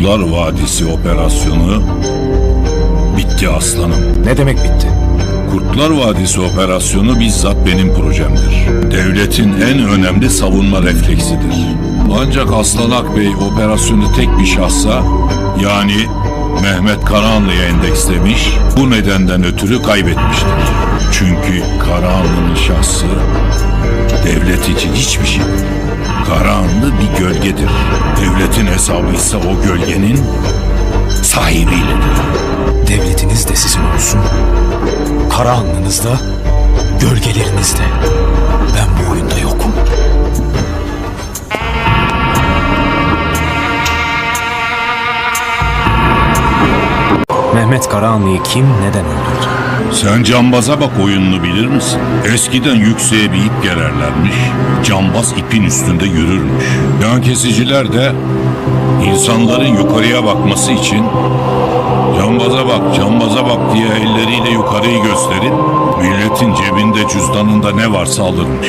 Kurtlar Vadisi operasyonu bitti aslanım. Ne demek bitti? Kurtlar Vadisi operasyonu bizzat benim projemdir. Devletin en önemli savunma refleksidir. Ancak Aslan Akbey operasyonu tek bir şahsa yani Mehmet Karahanlı'ya endekslemiş, bu nedenden ötürü kaybetmiştir. Çünkü Karahanlı'nın şahsı devlet için hiçbir şey. değil. Gölgedir. Devletin hesabı ise o gölgenin sahibiyledir. Devletiniz de sizin olsun. Karahanlınız da, gölgeleriniz de. Ben bu oyunda yokum. Mehmet Karahanlı'yı kim neden öldürdü? Sen cambaza bak oyununu bilir misin? Eskiden yükseğe bir ip gererlermiş, cambaz ipin üstünde yürürmüş. Yan kesiciler de insanların yukarıya bakması için cambaza bak, cambaza bak diye elleriyle yukarıyı gösterip milletin cebinde cüzdanında ne varsa alırmış.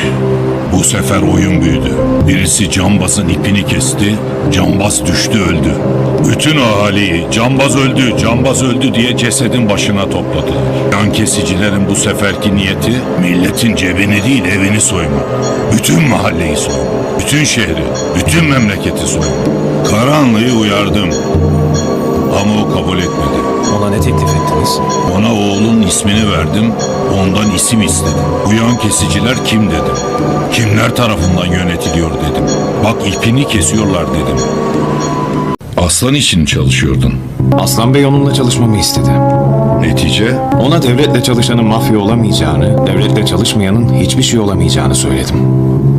Bu sefer oyun büyüdü. Birisi cambazın ipini kesti, cambaz düştü öldü. Bütün ahaliyi cambaz öldü, cambaz öldü diye cesedin başına topladılar. Yan kesicilerin bu seferki niyeti milletin cebini değil evini soymak. Bütün mahalleyi soymak. Bütün şehri, bütün memleketi soymak. Karahanlı'yı uyardım. Ama o kabul etmedi. Ona ne teklif ettiniz? Ona oğlun ismini verdim, ondan isim istedim. Uyan kesiciler kim dedim. Kimler tarafından yönetiliyor dedim. Bak ipini kesiyorlar dedim. Aslan için çalışıyordun. Aslan Bey onunla çalışmamı istedi. Netice Ona devletle çalışanın mafya olamayacağını, devletle çalışmayanın hiçbir şey olamayacağını söyledim.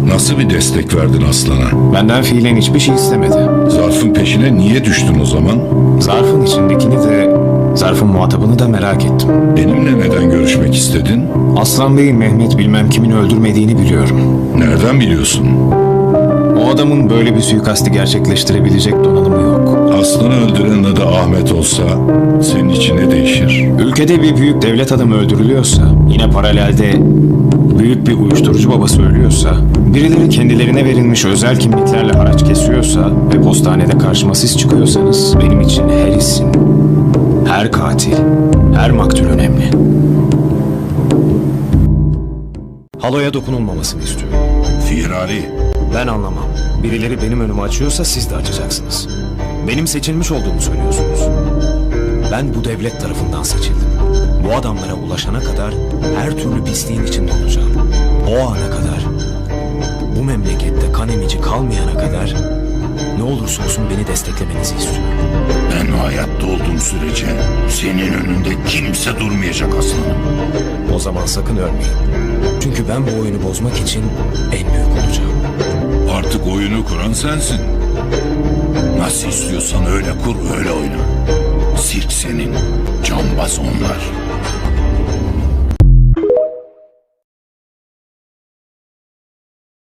nasıl bir destek verdin Aslan'a? Benden fiilen hiçbir şey istemedi. Zarfın peşine niye düştün o zaman? Zarfın içindekini de, zarfın muhatabını da merak ettim. Benimle neden görüşmek istedin? Aslan Bey'in Mehmet bilmem kimin öldürmediğini biliyorum. Nereden biliyorsun? Adamın böyle bir suikasti gerçekleştirebilecek donanımı yok. Aslan'ı öldüren adı Ahmet olsa senin için ne değişir? Ülkede bir büyük devlet adamı öldürülüyorsa, yine paralelde büyük bir uyuşturucu babası ölüyorsa, birileri kendilerine verilmiş özel kimliklerle haraç kesiyorsa ve postanede karşıma siz çıkıyorsanız benim için her isim, her katil, her maktul önemli. Haloya dokunulmamasını istiyorum. Firari. Ben anlamam. Birileri benim önümü açıyorsa siz de açacaksınız. Benim seçilmiş olduğumu söylüyorsunuz. Ben bu devlet tarafından seçildim. Bu adamlara ulaşana kadar her türlü pisliğin içinde olacağım. O ana kadar, bu memlekette kan emici kalmayana kadar ne olursa olsun beni desteklemenizi istiyorum. Ben hayatta olduğum sürece senin önünde kimse durmayacak aslanım. O zaman sakın ölmeyin. Çünkü ben bu oyunu bozmak için en büyük olacağım. Artık oyunu kuran sensin. Nasıl istiyorsan öyle kur öyle oyna. Sirk senin, cambaz onlar.